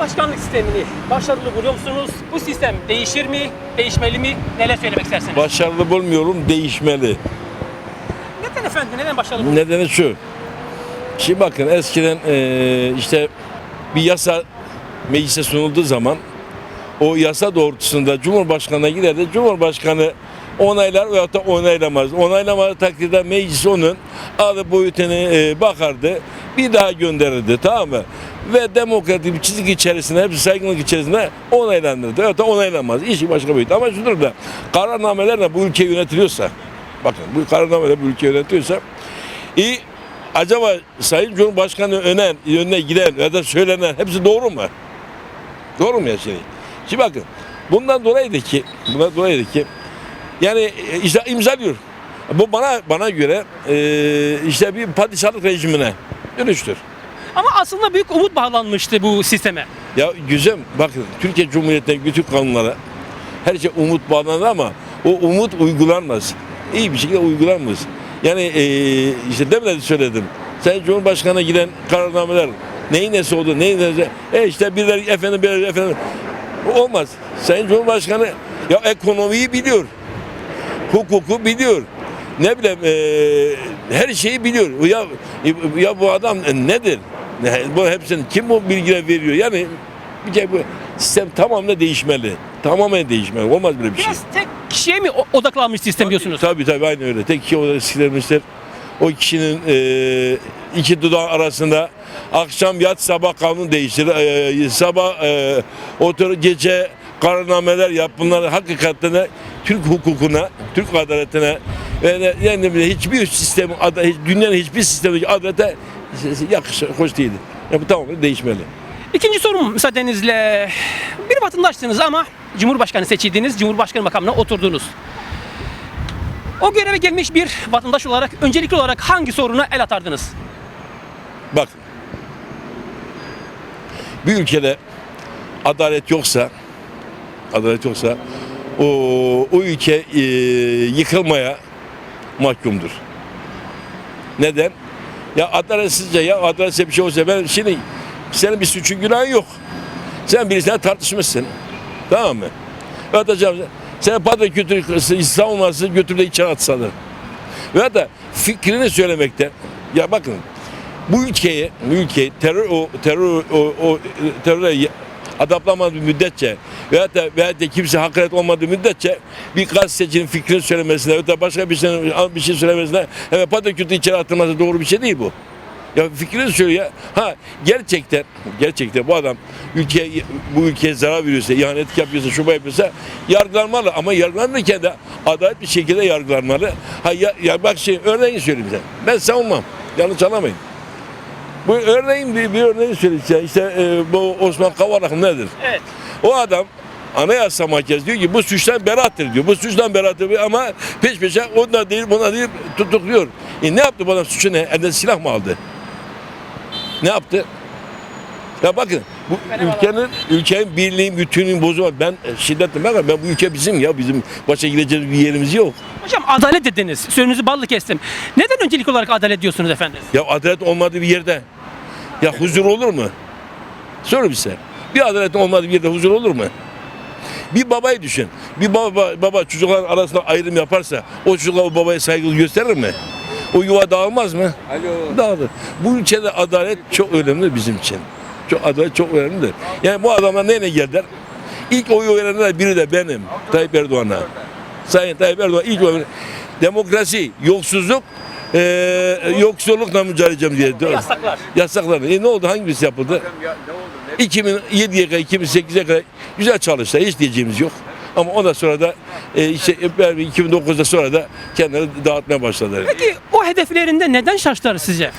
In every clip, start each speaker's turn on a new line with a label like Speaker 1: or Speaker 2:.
Speaker 1: Şimdiki başkanlık sistemini başarılı buluyor musunuz? Bu sistem değişir mi? Değişmeli mi? Neler söylemek istersiniz?
Speaker 2: Başarılı bulmuyorum, değişmeli.
Speaker 1: Neden efendim? Neden başarılı buluyorsunuz?
Speaker 2: Nedeni şu. Şimdi bakın eskiden işte bir yasa meclise sunulduğu zaman o yasa doğrultusunda Cumhurbaşkanı'na giderdi. Cumhurbaşkanı onaylar veyahut da onaylamaz. Onaylamadığı takdirde meclis onun adı boyutunu eee, bakardı. Bir daha gönderirdi tamam mı? Ve demokratik bir çizgi içerisinde, hepsi saygınlık içerisinde onaylandırdı. Veyahut da onaylamaz. İşi başka boyut. Ama şu durumda kararnamelerle bu ülke yönetiliyorsa bakın bu kararnameyle bu ülke yönetiyorsa İyi. Acaba Sayın Cumhurbaşkanı önen, önüne giden ya da söylenen hepsi doğru mu? Doğru mu ya şey? Şimdi bakın bundan dolayıdır ki bundan dolayıdır ki yani e, işte imzalıyor. Bu bana bana göre e, işte bir padişahlık rejimine dönüştür.
Speaker 1: Ama aslında büyük umut bağlanmıştı bu sisteme.
Speaker 2: Ya güzel bakın Türkiye Cumhuriyeti'nin bütün kanunlara her şey umut bağlanır ama o umut uygulanmaz. İyi bir şekilde uygulanmaz. Yani eee işte demin de söyledim. Sayın Cumhurbaşkanı'na giden kararnameler neyin nesi oldu, neyin nesi, e işte birileri efendim, birileri efendim. Olmaz. Sayın Cumhurbaşkanı ya ekonomiyi biliyor. Hukuku biliyor. Ne bileyim eee, her şeyi biliyor. Ya, ya bu adam nedir? Ne- Bu hepsini kim bu bilgiler veriyor? Yani bir kere bu sistem tamamen değişmeli. Tamamen değişmeli. Olmaz böyle bir şey.
Speaker 1: Biraz tek kişiye mi odaklanmış sistem diyorsunuz?
Speaker 2: Tabii tabii aynı öyle. Tek kişi olarak silemişler. O kişinin eee, iki dudağı arasında akşam yat sabah kanun değiştir. Eee, sabah eee, otur gece kararnameler yap. Bunları hakikaten Türk hukukuna, Türk adaletine yani hiçbir sistem, dünyanın hiçbir sistemdeki adalete yakışır, hoş değildir. Yani bu tamamen değişmeli.
Speaker 1: İkinci sorum müsaadenizle. Bir vatandaşsınız ama Cumhurbaşkanı seçildiniz, Cumhurbaşkanı makamına oturdunuz. O göreve gelmiş bir vatandaş olarak öncelikli olarak hangi soruna el atardınız?
Speaker 2: Bak. Bir ülkede adalet yoksa adalet yoksa o, o ülke e, yıkılmaya mahkumdur. Neden? Ya adaletsizce ya adaletsizce bir şey olsa ben şimdi senin bir suçun günahın yok. Sen birisiyle tartışmışsın. Tamam mı? Atacağım. Sen padre kültürü savunması götürde içeri atsalar. Ve da fikrini söylemekte. Ya bakın bu ülkeyi, bu ülkeyi terör o terör o, o teröre adaplamadığı müddetçe veya da, veya da kimse hakaret olmadığı müddetçe bir gazetecinin fikrini söylemesine veya da başka bir şey, bir şey söylemesine hemen patakütü içeri atılması doğru bir şey değil bu. Ya fikrini söylüyor. Ha gerçekten gerçekten bu adam ülkeye bu ülkeye zarar veriyorsa, ihanet yapıyorsa, şuba yapıyorsa yargılanmalı ama yargılanırken de adalet bir şekilde yargılanmalı. Ha ya, ya bak şey örneğini söyleyeyim size. Ben savunmam. Yanlış anlamayın. Bu örneğin bir, bir örneğini söyleyeyim size. İşte e, bu Osman Kavalak nedir?
Speaker 1: Evet.
Speaker 2: O adam Anayasa Mahkemesi diyor ki bu suçtan berattır diyor. Bu suçtan berattır diyor ama peş peşe ondan değil buna değil tutukluyor. E ne yaptı bu adam suçu ne? Elinde silah mı aldı? Ne yaptı? Ya bakın bu ülkenin ülkenin birliğin bütünlüğün bozulma. Ben e, şiddetle bakın ben bu ülke bizim ya bizim başa gideceğimiz bir yerimiz yok.
Speaker 1: Hocam adalet dediniz. Sözünüzü ballı kestim. Neden öncelik olarak adalet diyorsunuz efendim?
Speaker 2: Ya adalet olmadığı bir yerde ya huzur olur mu? Sor bize. Bir adalet olmadığı bir yerde huzur olur mu? Bir babayı düşün. Bir baba, baba çocukların arasında ayrım yaparsa o çocuklar o babaya saygı gösterir mi? O yuva dağılmaz mı?
Speaker 3: Alo.
Speaker 2: Dağılır. Bu ülkede adalet çok önemli bizim için. Çok adalet çok önemlidir. Yani bu adamlar neyle geldiler? İlk oyu verenler biri de benim. Tayyip Erdoğan'a. Sayın Tayyip Erdoğan ilk oyu Demokrasi, yolsuzluk, eee yoksullukla mücadele edeceğim diye.
Speaker 1: Yasaklar.
Speaker 2: Yasaklar. E ne oldu? Hangisi yapıldı?
Speaker 3: Ya ne oldu? Ne?
Speaker 2: 2007'ye kadar, 2008'e kadar güzel çalıştı. Hiç diyeceğimiz yok. Ama ondan sonra da e, işte, e, 2009'da sonra da kendileri dağıtmaya başladılar.
Speaker 1: Peki o hedeflerinde neden şaştılar sizce?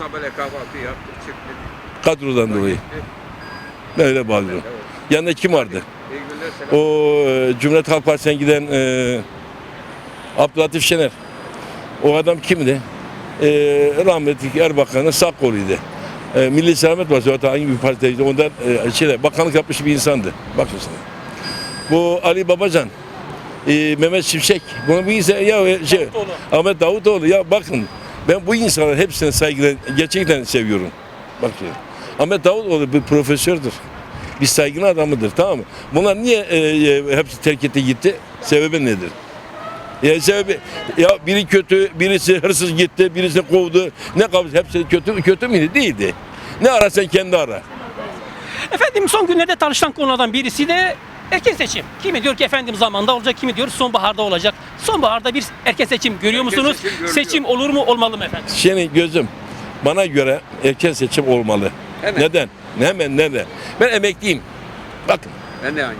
Speaker 2: Kadrodan dolayı. Öyle bağlıyorum. Yanında kim vardı? O e, Cumhuriyet Halk Partisi'ne giden e, Abdülhatif Şener. O adam kimdi? E, rahmetli Erbakan'ın sağ koluydu. E, Milli Selamet Partisi hatta hangi bir partiydi ondan e, şeyler, bakanlık yapmış bir insandı. Bakın. Bu Ali Babacan, e, Mehmet Şimşek, bunu bir insan ya e, şey,
Speaker 1: Davutoğlu.
Speaker 2: Ahmet Davutoğlu ya bakın ben bu insanların hepsine saygıyla gerçekten seviyorum. Bak şimdi. Ahmet Davutoğlu bir profesördür. Bir saygın adamıdır tamam mı? Bunlar niye e, e, hepsi terk etti gitti? Sebebi nedir? Ya sebebi ya biri kötü, birisi hırsız gitti, birisi kovdu. Ne kabul hepsi kötü kötü müydü? Değildi. Ne ararsan kendi ara.
Speaker 1: Efendim son günlerde tartışılan konulardan birisi de erken seçim. Kimi diyor ki efendim zamanda olacak, kimi diyor sonbaharda olacak. Sonbaharda bir erken seçim görüyor
Speaker 3: Erken
Speaker 1: musunuz?
Speaker 3: seçim
Speaker 1: seçim olur mu, olmalı mı efendim?
Speaker 2: Şimdi gözüm bana göre erken seçim olmalı.
Speaker 3: Hemen.
Speaker 2: Neden? Hemen neden? Ben emekliyim. Bakın
Speaker 3: Ben de hangi?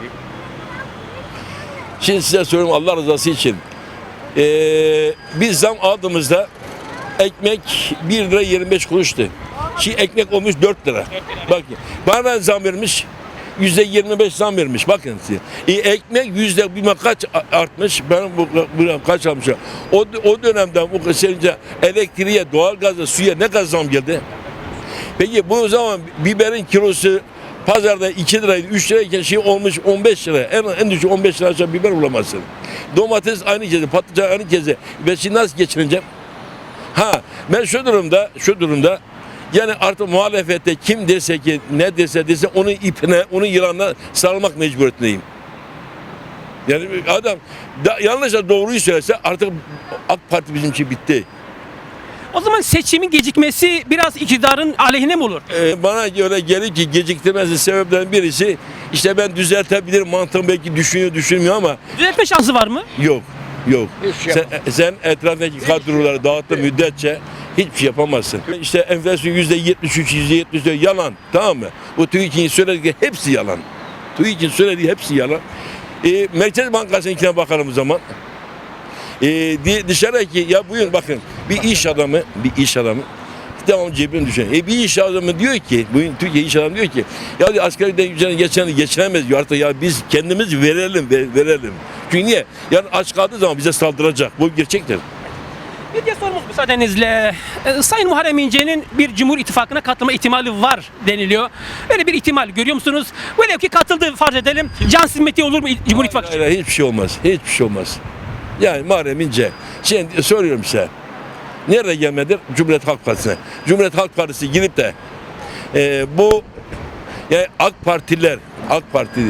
Speaker 2: Şimdi size söyleyeyim Allah rızası için. Ee, biz zam aldığımızda ekmek 1 lira 25 kuruştu. Şimdi ekmek olmuş 4 lira. Bakın bana zam vermiş yüzde 25 zam vermiş bakın size. E, ekmek yüzde bilmem kaç artmış ben bu, bu kaç almışım. O, o dönemden bu senince elektriğe, doğalgaza, suya ne kadar zam geldi? Peki bu zaman biberin kilosu pazarda 2 liraydı, 3 lirayken şey olmuş 15 lira. En, en düşük 15 lira aşağı biber bulamazsın. Domates aynı keze, patlıcan aynı keze. Ben şimdi nasıl geçineceğim? Ha ben şu durumda, şu durumda yani artık muhalefette kim dese ki ne dese dese onun ipine, onun yılanına sarılmak mecburiyetindeyim. Yani adam da, yanlış da doğruyu söylese artık AK Parti bizim için bitti.
Speaker 1: O zaman seçimin gecikmesi biraz iktidarın aleyhine mi olur?
Speaker 2: Ee, bana göre gelir ki geciktirmesi sebeplerinden birisi işte ben düzeltebilirim mantığım belki düşünüyor düşünmüyor ama
Speaker 1: Düzeltme şansı var mı?
Speaker 2: yok yok.
Speaker 3: Hiç
Speaker 2: Sen, sen etrafındaki kadroları dağıttığın müddetçe hiçbir şey yapamazsın. İşte enflasyon yüzde 73, yüzde 74 yalan tamam mı? Bu TÜİK'in söylediği hepsi yalan. TÜİK'in söylediği hepsi yalan. Ee, Merkez Bankası'nkine bakalım o zaman. Di- dışarıdaki ya buyurun bakın bir iş adamı bir iş adamı Tamam cebine düşen. E bir iş adamı diyor ki, bugün Türkiye iş adamı diyor ki, ya diyor, asgari ücretten geçen, geçinemez diyor artık ya biz kendimiz verelim, ver- verelim. Çünkü niye? Yani aç kaldığı zaman bize saldıracak. Bu gerçektir.
Speaker 1: Bir diğer sorumuz müsaadenizle. Ee, Sayın Muharrem İnce'nin bir Cumhur İttifakı'na katılma ihtimali var deniliyor. Öyle bir ihtimal görüyor musunuz? Velev ki katıldı farz edelim. Can hizmeti olur mu Cumhur İttifakı? için?
Speaker 2: Hayır, hayır, hiçbir şey olmaz. Hiçbir şey olmaz. Yani Muharrem İnce, şimdi soruyorum size. Nerede gelmedir? Cumhuriyet Halk Partisi'ne. Cumhuriyet Halk Partisi girip de e, bu yani AK Partiler, AK Parti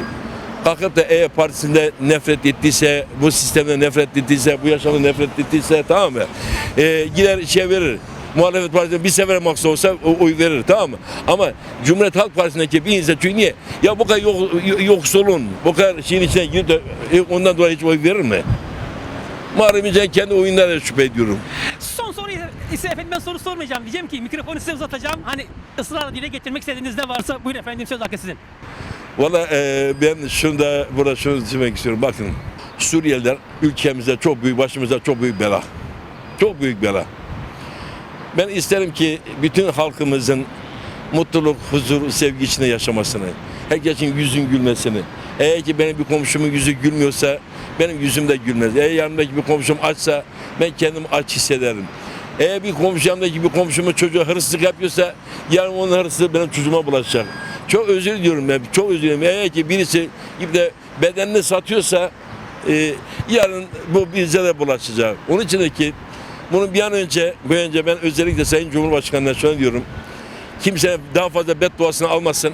Speaker 2: kalkıp da E Partisi'nde nefret ettiyse, bu sistemde nefret ettiyse, bu yaşamda nefret ettiyse tamam mı? E, gider şey verir. Muhalefet Partisi'ne bir sefer maksa olsa oy verir tamam mı? Ama Cumhuriyet Halk Partisi'ndeki bir insan çünkü niye? Ya bu kadar yok, yoksulun, bu kadar şeyin içine girip de e, ondan dolayı hiç oy verir mi? Muharrem İnce'nin kendi oyunlarına şüphe ediyorum.
Speaker 1: Son soru ise efendim ben soru sormayacağım. Diyeceğim ki mikrofonu size uzatacağım. Hani ısrarla dile getirmek istediğiniz ne varsa buyurun efendim söz hakkı sizin.
Speaker 2: Valla e, ben şunu da burada şunu demek istiyorum. Bakın Suriyeliler ülkemize çok büyük, başımıza çok büyük bela. Çok büyük bela. Ben isterim ki bütün halkımızın mutluluk, huzur, sevgi içinde yaşamasını, herkesin yüzün gülmesini. Eğer ki benim bir komşumun yüzü gülmüyorsa benim yüzüm de gülmez. Eğer yanımdaki bir komşum açsa ben kendimi aç hissederim. Eğer bir komşu yanımdaki bir komşumun çocuğu hırsızlık yapıyorsa yarın onun hırsızlığı benim çocuğuma bulaşacak. Çok özür diliyorum ben. Çok özür diliyorum. Eğer ki birisi gibi de bedenini satıyorsa e, yarın bu bize de bulaşacak. Onun için de ki bunu bir an önce, an önce ben özellikle Sayın Cumhurbaşkanı'na şöyle diyorum. Kimse daha fazla bedduasını almasın.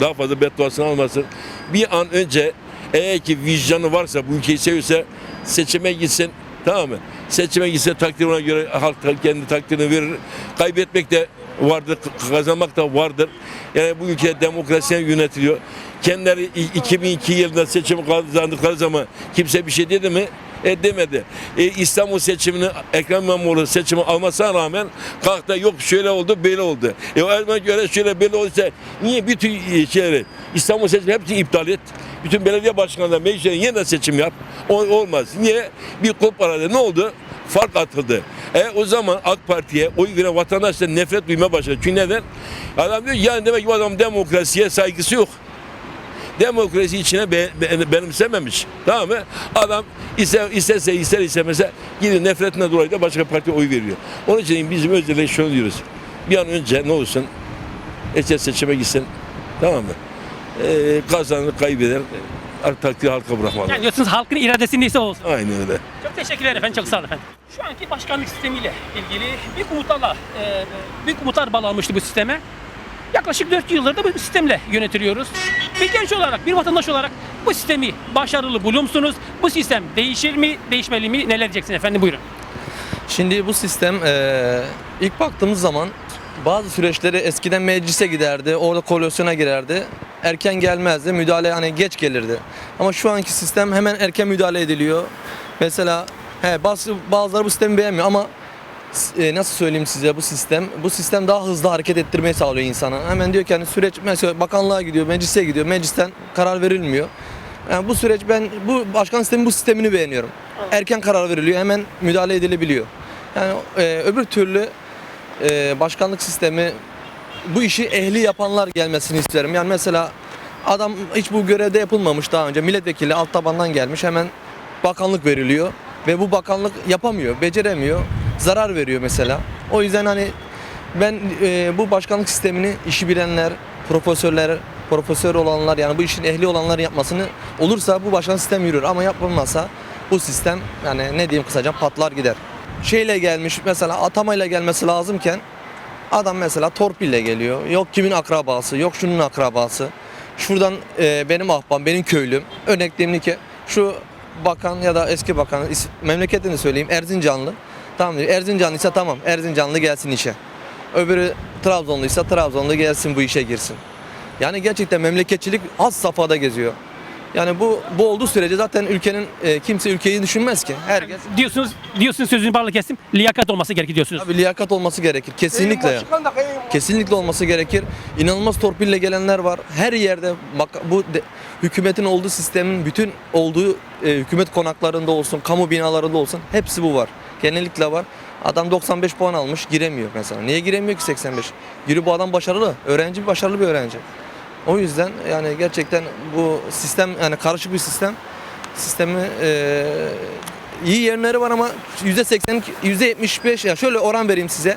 Speaker 2: Daha fazla bedduasını almasın. Bir an önce eğer ki vicdanı varsa, bu ülkeyi seviyorsa seçime gitsin. Tamam mı? Seçime gitse takdir ona göre halk kendi takdirini verir. Kaybetmek de vardır, kazanmak da vardır. Yani bu ülke demokrasiye yönetiliyor. Kendileri i- 2002 yılında seçimi kazandıkları zaman kimse bir şey dedi mi? E demedi. E, İstanbul seçimini Ekrem İmamoğlu seçimi almasına rağmen kalktı yok şöyle oldu böyle oldu. E o elime göre şöyle böyle olursa niye bütün e, şeyleri İstanbul seçimi hepsini iptal et. Bütün belediye başkanları meclisleri yeniden seçim yap. O, olmaz. Niye? Bir kulp aradı. Ne oldu? Fark atıldı. E o zaman AK Parti'ye oy veren vatandaşlar nefret duymaya başladı. Çünkü neden? Adam diyor yani demek ki bu adam demokrasiye saygısı yok demokrasi içine be, be- benimsememiş. Tamam mı? Adam ister, isterse ister istemese gidip nefretine dolayı da başka partiye oy veriyor. Onun için bizim özellikle şunu diyoruz. Bir an önce ne olsun? Erken seçime gitsin. Tamam mı? Ee, kazanır, kaybeder. Artık takdiri halka bırakmalı.
Speaker 1: Yani diyorsunuz halkın iradesi neyse olsun.
Speaker 2: Aynen öyle.
Speaker 1: Çok teşekkürler efendim. Çok sağ olun efendim. Şu anki başkanlık sistemiyle ilgili büyük umutlarla, e, büyük umutlar bağlanmıştı bu sisteme. Yaklaşık 4 yıldır da bu sistemle yönetiliyoruz. Bir genç olarak, bir vatandaş olarak bu sistemi başarılı buluyor musunuz? Bu sistem değişir mi, değişmeli mi? Neler diyeceksin efendim? Buyurun.
Speaker 4: Şimdi bu sistem eee, ilk baktığımız zaman bazı süreçleri eskiden meclise giderdi, orada koalisyona girerdi. Erken gelmezdi, müdahale hani geç gelirdi. Ama şu anki sistem hemen erken müdahale ediliyor. Mesela he, bazı, bazıları bu sistemi beğenmiyor ama e, nasıl söyleyeyim size bu sistem bu sistem daha hızlı hareket ettirmeyi sağlıyor insana. Hemen diyor ki hani süreç mesela bakanlığa gidiyor, meclise gidiyor. Meclisten karar verilmiyor. Yani bu süreç ben bu başkan sistemi bu sistemini beğeniyorum. Erken karar veriliyor, hemen müdahale edilebiliyor. Yani e, öbür türlü e, başkanlık sistemi bu işi ehli yapanlar gelmesini isterim. Yani mesela adam hiç bu görevde yapılmamış daha önce milletvekili alt tabandan gelmiş hemen bakanlık veriliyor ve bu bakanlık yapamıyor, beceremiyor, zarar veriyor mesela. O yüzden hani ben e, bu başkanlık sistemini işi bilenler, profesörler, profesör olanlar yani bu işin ehli olanlar yapmasını olursa bu başkanlık sistem yürür ama yapılmazsa bu sistem yani ne diyeyim kısaca patlar gider. Şeyle gelmiş mesela atamayla gelmesi lazımken adam mesela torpille geliyor. Yok kimin akrabası, yok şunun akrabası. Şuradan e, benim ahbam, benim köylüm. Örnek diyeyim ki şu bakan ya da eski bakan memleketini söyleyeyim Erzincanlı. Tamam diyor. Erzincanlı ise tamam. Erzincanlı gelsin işe. Öbürü Trabzonluysa Trabzonlu gelsin bu işe girsin. Yani gerçekten memleketçilik az safhada geziyor. Yani bu bu olduğu sürece zaten ülkenin e, kimse ülkeyi düşünmez ki. Herkes
Speaker 1: Diyorsunuz, diyorsunuz sözünü bağlı kestim. Liyakat olması gerekir diyorsunuz.
Speaker 4: Tabii liyakat olması gerekir. Kesinlikle. ya. Kesinlikle olması gerekir. İnanılmaz torpille gelenler var. Her yerde bak bu de- hükümetin olduğu sistemin bütün olduğu e, hükümet konaklarında olsun, kamu binalarında olsun hepsi bu var. Genellikle var. Adam 95 puan almış giremiyor mesela. Niye giremiyor ki 85? Yürü bu adam başarılı. Öğrenci başarılı bir öğrenci. O yüzden yani gerçekten bu sistem yani karışık bir sistem. Sistemi e, iyi yönleri var ama %80 %75 ya şöyle oran vereyim size.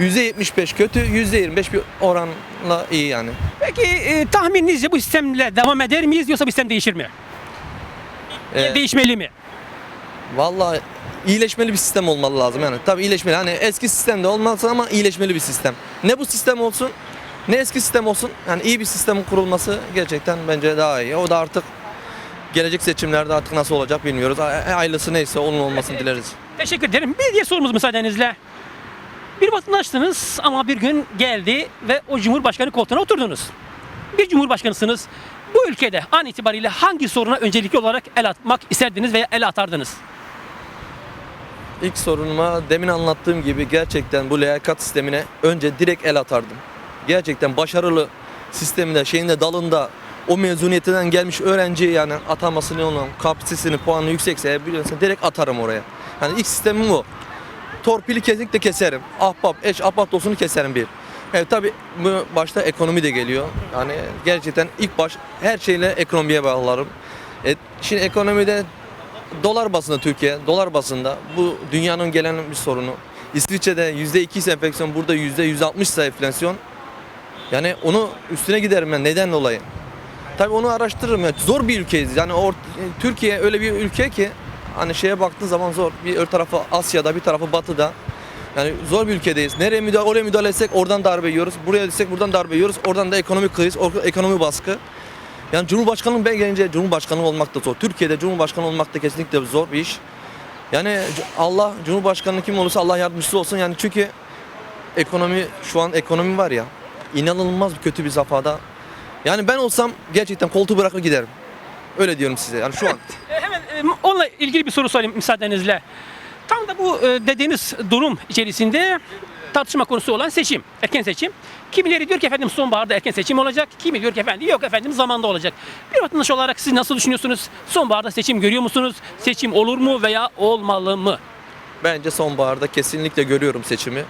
Speaker 4: %75 kötü, %25 bir oranla iyi yani.
Speaker 1: Peki e, tahmininizce bu sistemle devam eder miyiz yoksa bu sistem değişir mi?
Speaker 4: Ee,
Speaker 1: Değişmeli mi?
Speaker 4: Vallahi iyileşmeli bir sistem olmalı lazım yani. Tabii iyileşmeli. Hani eski sistemde olmaz ama iyileşmeli bir sistem. Ne bu sistem olsun, ne eski sistem olsun. Yani iyi bir sistemin kurulması gerçekten bence daha iyi. O da artık gelecek seçimlerde artık nasıl olacak bilmiyoruz. A- Hayırlısı neyse onun olmasını dileriz.
Speaker 1: Teşekkür ederim. Bir diğer sorumuz müsaadenizle. Bir vatandaşsınız ama bir gün geldi ve o Cumhurbaşkanı koltuğuna oturdunuz. Bir Cumhurbaşkanısınız. Bu ülkede an itibariyle hangi soruna öncelikli olarak el atmak isterdiniz veya el atardınız?
Speaker 4: İlk sorunuma demin anlattığım gibi gerçekten bu liyakat sistemine önce direkt el atardım. Gerçekten başarılı sisteminde, şeyinde, dalında o mezuniyetinden gelmiş öğrenci yani atamasını olan kapasitesini, puanı yüksekse biliyorsun direkt atarım oraya. Yani ilk sistemim bu. Torpili kesinlikle keserim. Ahbap, eş, ahbap dostunu keserim bir. Evet tabi bu başta ekonomi de geliyor. Yani gerçekten ilk baş her şeyle ekonomiye bağlarım. E, şimdi ekonomide dolar basında Türkiye, dolar basında bu dünyanın gelen bir sorunu. İsviçre'de %2 ise enflasyon, burada %160 ise enflasyon. Yani onu üstüne giderim ben neden dolayı. Tabii onu araştırırım. Yani zor bir ülkeyiz. Yani or- Türkiye öyle bir ülke ki hani şeye baktığın zaman zor. Bir öbür tarafı Asya'da, bir tarafı Batı'da. Yani zor bir ülkedeyiz. Nereye müdahale, oraya müdahale etsek oradan darbe yiyoruz. Buraya etsek buradan darbe yiyoruz. Oradan da ekonomik kriz, ekonomi baskı. Yani Cumhurbaşkanı ben gelince Cumhurbaşkanı olmak da zor. Türkiye'de Cumhurbaşkanı olmak da kesinlikle zor bir iş. Yani Allah Cumhurbaşkanı kim olursa Allah yardımcısı olsun. Yani çünkü ekonomi şu an ekonomi var ya inanılmaz kötü bir safhada. Yani ben olsam gerçekten koltuğu bırakır giderim. Öyle diyorum size. Yani şu an.
Speaker 1: E, Hemen e, onunla ilgili bir soru sorayım müsaadenizle. Tam da bu e, dediğiniz durum içerisinde tartışma konusu olan seçim, erken seçim. Kimileri diyor ki efendim sonbaharda erken seçim olacak. Kimi diyor ki efendim yok efendim zamanda olacak. Bir vatandaş olarak siz nasıl düşünüyorsunuz? Sonbaharda seçim görüyor musunuz? Seçim olur mu veya olmalı mı?
Speaker 4: Bence sonbaharda kesinlikle görüyorum seçimi.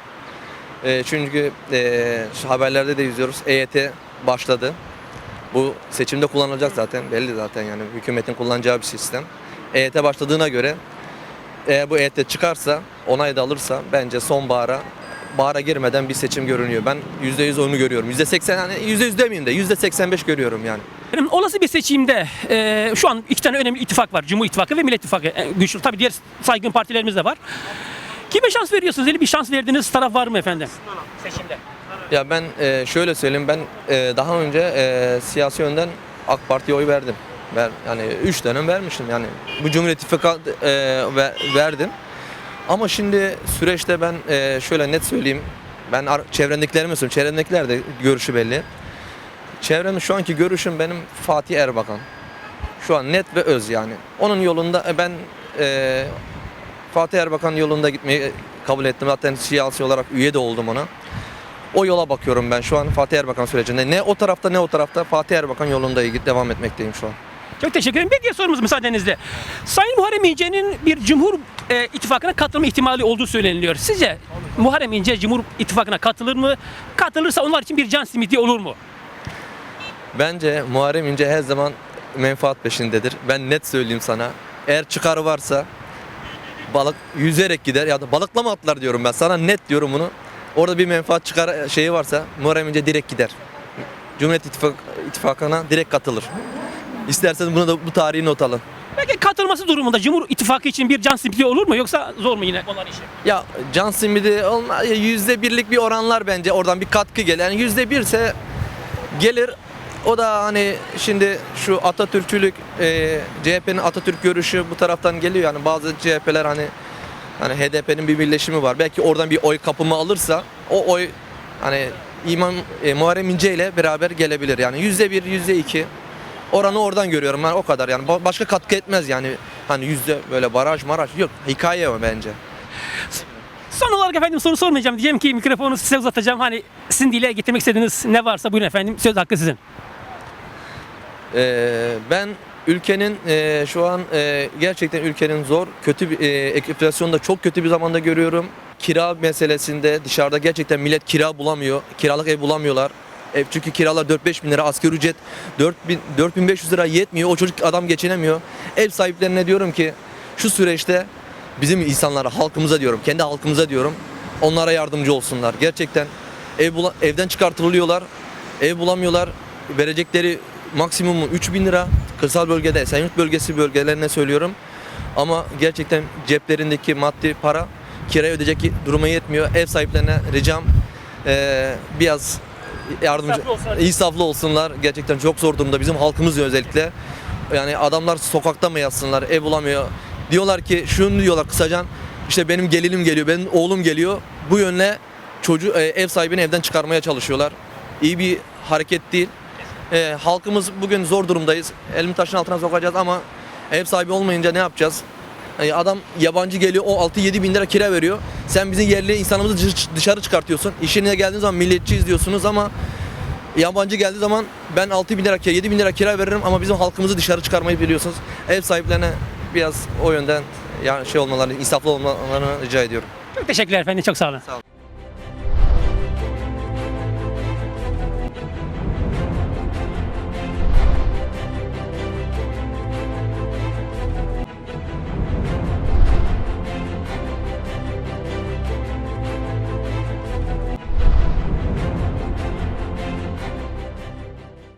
Speaker 4: Ee, çünkü şu haberlerde de izliyoruz. EYT başladı. Bu seçimde kullanılacak zaten. Belli zaten yani hükümetin kullanacağı bir sistem. EYT başladığına göre eğer bu EYT çıkarsa, onay da alırsa bence sonbahara bahara girmeden bir seçim görünüyor. Ben %100 onu görüyorum. %80 hani %100 demeyeyim de %85 görüyorum yani.
Speaker 1: Efendim, olası bir seçimde e, şu an iki tane önemli ittifak var. Cumhur İttifakı ve Millet İttifakı. E, güçlü. Tabii diğer saygın partilerimiz de var. Kime şans veriyorsunuz? Öyle bir şans verdiğiniz taraf var mı efendim? Seçimde.
Speaker 4: Ya ben e, şöyle söyleyeyim ben e, daha önce e, siyasi yönden AK Parti'ye oy verdim. Ver, yani 3 dönem vermişim yani. Bu Cumhuriyet İttifakı e, ve- verdim. Ama şimdi süreçte ben e, şöyle net söyleyeyim. Ben çevremdekilerime söylüyorum. Çevremdekiler de görüşü belli. Çevremde şu anki görüşüm benim Fatih Erbakan. Şu an net ve öz yani. Onun yolunda e, ben e, Fatih Erbakan yolunda gitmeyi kabul ettim. Zaten siyasi olarak üye de oldum ona. O yola bakıyorum ben şu an Fatih Erbakan sürecinde. Ne o tarafta ne o tarafta Fatih Erbakan yolunda devam etmekteyim şu an.
Speaker 1: Çok teşekkür ederim. Bir diğer sorumuz müsaadenizle. Sayın Muharrem İnce'nin bir Cumhur e, İttifakı'na katılma ihtimali olduğu söyleniliyor. Sizce Muharrem İnce Cumhur İttifakı'na katılır mı? Katılırsa onlar için bir can simidi olur mu?
Speaker 4: Bence Muharrem İnce her zaman menfaat peşindedir. Ben net söyleyeyim sana. Eğer çıkarı varsa balık yüzerek gider ya da balıklama atlar diyorum ben. Sana net diyorum bunu. Orada bir menfaat çıkar şeyi varsa Muharrem İnce direkt gider. Cumhuriyet İttifak, İttifakı'na direkt katılır. İsterseniz bunu da bu tarihi not alın.
Speaker 1: Peki katılması durumunda Cumhur İttifakı için bir can simidi olur mu? Yoksa zor mu yine işi?
Speaker 4: Ya can simidi olma- yüzde birlik bir oranlar bence oradan bir katkı gelir. Yani yüzde birse gelir. O da hani şimdi şu Atatürkçülük, e, CHP'nin Atatürk görüşü bu taraftan geliyor. Yani bazı CHP'ler hani hani HDP'nin bir birleşimi var. Belki oradan bir oy kapımı alırsa o oy hani İmam e, Muharrem İnce ile beraber gelebilir. Yani yüzde bir, yüzde iki oranı oradan görüyorum ben o kadar. Yani ba- başka katkı etmez yani hani yüzde böyle baraj maraj yok. Hikaye o bence.
Speaker 1: Son olarak efendim soru sormayacağım. Diyeceğim ki mikrofonu size uzatacağım. Hani sizin dile getirmek istediğiniz ne varsa buyurun efendim. Söz hakkı sizin.
Speaker 4: Ee, ben ülkenin e, şu an e, gerçekten ülkenin zor, kötü bir e, enflasyonda çok kötü bir zamanda görüyorum. Kira meselesinde dışarıda gerçekten millet kira bulamıyor. Kiralık ev bulamıyorlar. Ev çünkü kiralar 4-5 bin lira, asgari ücret 4000 4500 lira yetmiyor. O çocuk adam geçinemiyor. Ev sahiplerine diyorum ki şu süreçte bizim insanlara, halkımıza diyorum, kendi halkımıza diyorum. Onlara yardımcı olsunlar. Gerçekten ev evden çıkartılıyorlar. Ev bulamıyorlar. Verecekleri maksimumu 3000 lira. Kırsal bölgede, Esenyurt bölgesi bölgelerine söylüyorum. Ama gerçekten ceplerindeki maddi para kiraya ödeyecek duruma yetmiyor. Ev sahiplerine ricam eee, biraz yardımcı,
Speaker 1: İnsaflı olsunlar.
Speaker 4: insaflı olsunlar. Gerçekten çok zor durumda bizim halkımız özellikle. Yani adamlar sokakta mı yatsınlar, ev bulamıyor. Diyorlar ki şunu diyorlar kısaca işte benim gelinim geliyor, benim oğlum geliyor. Bu yönle çocuğu e, ev sahibini evden çıkarmaya çalışıyorlar. İyi bir hareket değil. E, halkımız bugün zor durumdayız. Elimi taşın altına sokacağız ama ev sahibi olmayınca ne yapacağız? E, adam yabancı geliyor o 6-7 bin lira kira veriyor. Sen bizim yerli insanımızı dış- dışarı çıkartıyorsun. İşine geldiğin zaman milliyetçiyiz diyorsunuz ama yabancı geldiği zaman ben 6 bin lira, 7 bin lira kira veririm ama bizim halkımızı dışarı çıkarmayı biliyorsunuz. Ev sahiplerine biraz o yönden yani şey olmalarını, insaflı olmalarını rica ediyorum.
Speaker 1: Çok teşekkürler efendim. Çok sağ olun.
Speaker 4: Sağ olun.